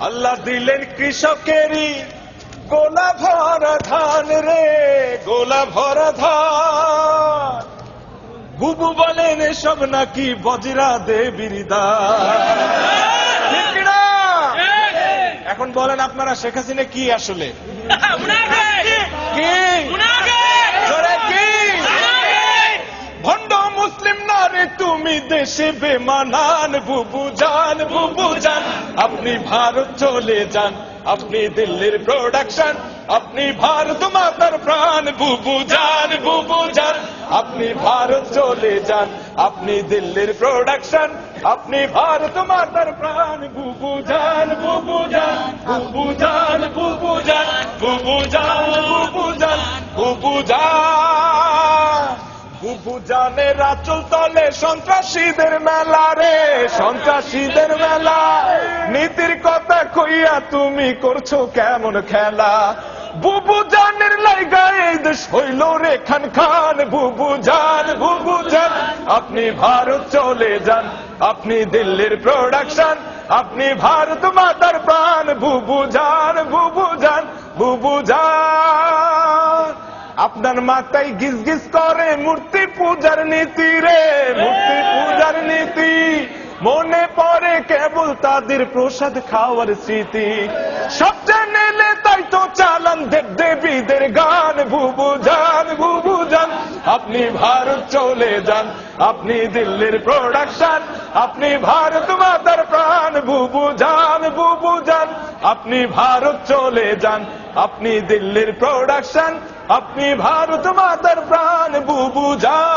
আল্লাহ দিলেন কৃষকেরই গোলা ভরা ধান রে গোলা ভরা ধান। বুবু বলেন এসব নাকি বজরা দেবীর দান। এখন বলেন আপনারা শেখ হাসিনা কি আসলে? কি? রে তুমি দেশে বেমানান, বুবু জান বুবু জান আপনি ভারত চলে যান, আপনি দিল্লির প্রোডাকশন আপনি ভারত মাতার প্রাণ, বুবু জান বুবু জান আপনি ভারত চলে যান, আপনি দিল্লির প্রোডাকশন আপনি ভারত মাতার প্রাণ, বুবু জান বুবু জান বুবু জান বুবু জান বুবু জান বুবু জান বুবু জান বুবু জানে রাচল তলে সন্ত্রাসীদের মেলা রে, সন্ত্রাসীদের মেলা। নীতির কথা কইয়া তুমি করছ কেমন খেলা? বুবু জানের লাইগা এই দেশ হইল রে খান খান। বুবু জান বুবু জান, আপনি ভারত চলে যান, আপনি দিল্লির প্রোডাকশন আপনি ভারত মাতার প্রাণ। বুবু জান বুবু জান বুবু জান। আপনার মাথায় গিজ গিজ করে মূর্তি পূজার নীতি রে, মূর্তি পূজার নীতি। মনে পড়ে কেবল তাদের প্রসাদ খাওয়ার স্মৃতি। সব নিলে তাই তো চালান দেব দেবীদের গান বুবু যান বুবু যান আপনি ভারত চলে যান, আপনি দিল্লির প্রোডাকশন আপনি ভারত মাতার প্রাণ বুবু যান বুবু যান আপনি ভারত চলে যান আপনি দিল্লির প্রোডাকশন আপনি ভারত মাতার প্রাণ বুবু যান